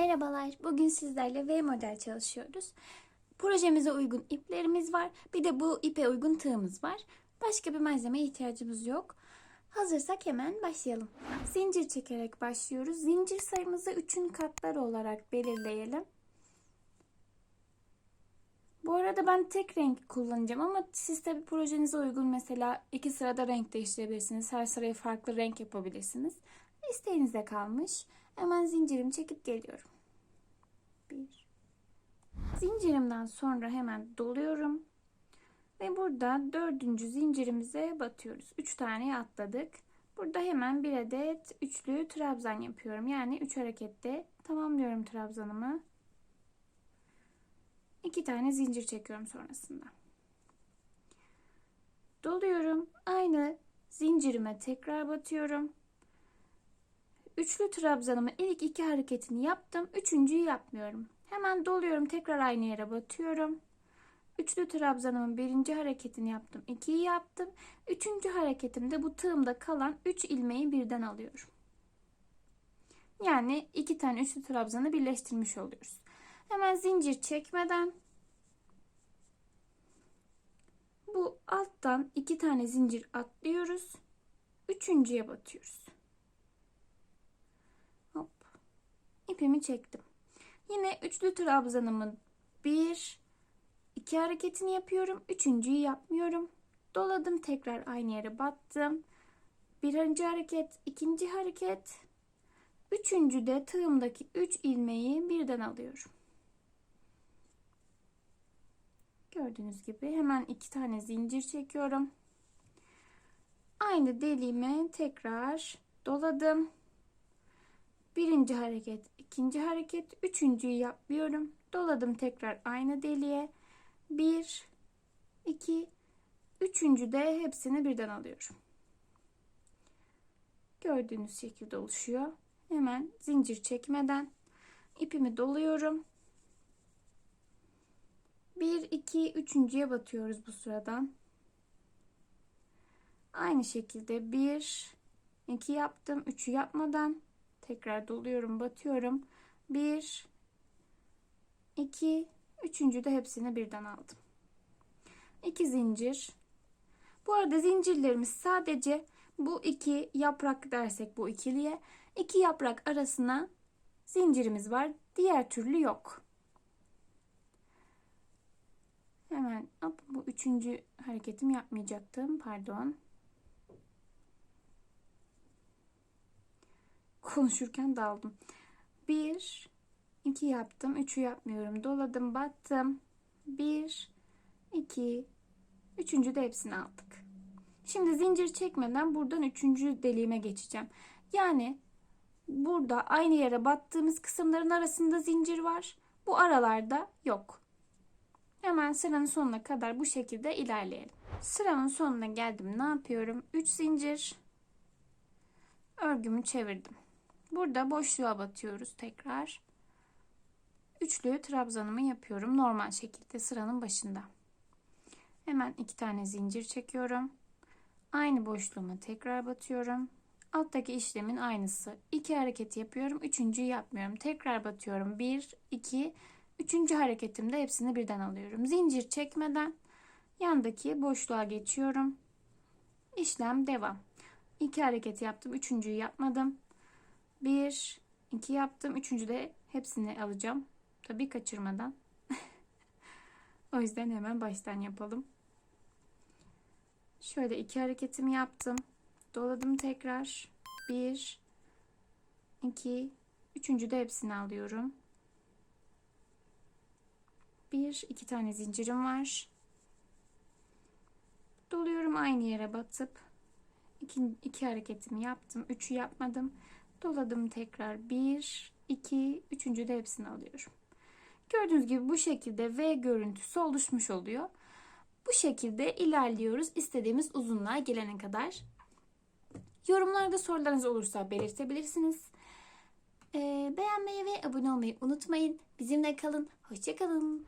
Merhabalar. Bugün sizlerle V model çalışıyoruz. Projemize uygun iplerimiz var. Bir de bu ipe uygun tığımız var. Başka bir malzemeye ihtiyacımız yok. Hazırsak hemen başlayalım. Zincir çekerek başlıyoruz. Zincir sayımızı 3'ün katları olarak belirleyelim. Bu arada ben tek renk kullanacağım ama siz tabi projenize uygun mesela iki sırada renk değiştirebilirsiniz. Her sıraya farklı renk yapabilirsiniz. İsteğinize kalmış. Hemen zincirimi çekip geliyorum. Bir. Zincirimden sonra hemen doluyorum. Ve burada dördüncü zincirimize batıyoruz. Üç tane atladık. Burada hemen bir adet üçlü trabzan yapıyorum. Yani üç harekette tamamlıyorum trabzanımı. İki tane zincir çekiyorum sonrasında. Doluyorum. Aynı zincirime tekrar batıyorum. Üçlü trabzanımın ilk iki hareketini yaptım. Üçüncüyü yapmıyorum. Hemen doluyorum. Tekrar aynı yere batıyorum. Üçlü trabzanımın birinci hareketini yaptım. ikiyi yaptım. Üçüncü hareketimde bu tığımda kalan üç ilmeği birden alıyorum. Yani iki tane üçlü trabzanı birleştirmiş oluyoruz. Hemen zincir çekmeden bu alttan iki tane zincir atlıyoruz. Üçüncüye batıyoruz. Hop. İpimi çektim. Yine üçlü trabzanımın bir, iki hareketini yapıyorum. Üçüncüyü yapmıyorum. Doladım tekrar aynı yere battım. Birinci hareket, ikinci hareket. Üçüncü de tığımdaki üç ilmeği birden alıyorum. Gördüğünüz gibi hemen iki tane zincir çekiyorum. Aynı deliğime tekrar doladım. Birinci hareket, ikinci hareket, üçüncüyü yapmıyorum. Doladım tekrar aynı deliğe. Bir, iki, üçüncü de hepsini birden alıyorum. Gördüğünüz şekilde oluşuyor. Hemen zincir çekmeden ipimi doluyorum. Bir, iki, üçüncüye batıyoruz bu sıradan. Aynı şekilde bir, iki yaptım. Üçü yapmadan tekrar doluyorum, batıyorum. Bir, iki, üçüncü de hepsini birden aldım. İki zincir. Bu arada zincirlerimiz sadece bu iki yaprak dersek bu ikiliye iki yaprak arasına zincirimiz var. Diğer türlü yok. Hemen hop, bu üçüncü hareketim yapmayacaktım. Pardon. Konuşurken daldım. Bir, iki yaptım. Üçü yapmıyorum. Doladım, battım. Bir, iki, üçüncü de hepsini aldık. Şimdi zincir çekmeden buradan üçüncü deliğime geçeceğim. Yani burada aynı yere battığımız kısımların arasında zincir var. Bu aralarda yok. Hemen sıranın sonuna kadar bu şekilde ilerleyelim. Sıramın sonuna geldim. Ne yapıyorum? 3 zincir. Örgümü çevirdim. Burada boşluğa batıyoruz tekrar. Üçlü trabzanımı yapıyorum normal şekilde sıranın başında. Hemen iki tane zincir çekiyorum. Aynı boşluğuma tekrar batıyorum. Alttaki işlemin aynısı. İki hareket yapıyorum. Üçüncüyü yapmıyorum. Tekrar batıyorum. Bir, iki, Üçüncü hareketimde hepsini birden alıyorum. Zincir çekmeden yandaki boşluğa geçiyorum. İşlem devam. İki hareket yaptım. Üçüncüyü yapmadım. Bir, iki yaptım. Üçüncü de hepsini alacağım. Tabii kaçırmadan. o yüzden hemen baştan yapalım. Şöyle iki hareketimi yaptım. Doladım tekrar. Bir, iki, üçüncü de hepsini alıyorum bir iki tane zincirim var doluyorum aynı yere batıp iki, iki hareketimi yaptım üçü yapmadım doladım tekrar. Bir iki üçüncü de hepsini alıyorum. Gördüğünüz gibi bu şekilde V görüntüsü oluşmuş oluyor. Bu şekilde ilerliyoruz istediğimiz uzunluğa gelene kadar. Yorumlarda sorularınız olursa belirtebilirsiniz. Ee, beğenmeyi ve abone olmayı unutmayın. Bizimle kalın. Hoşçakalın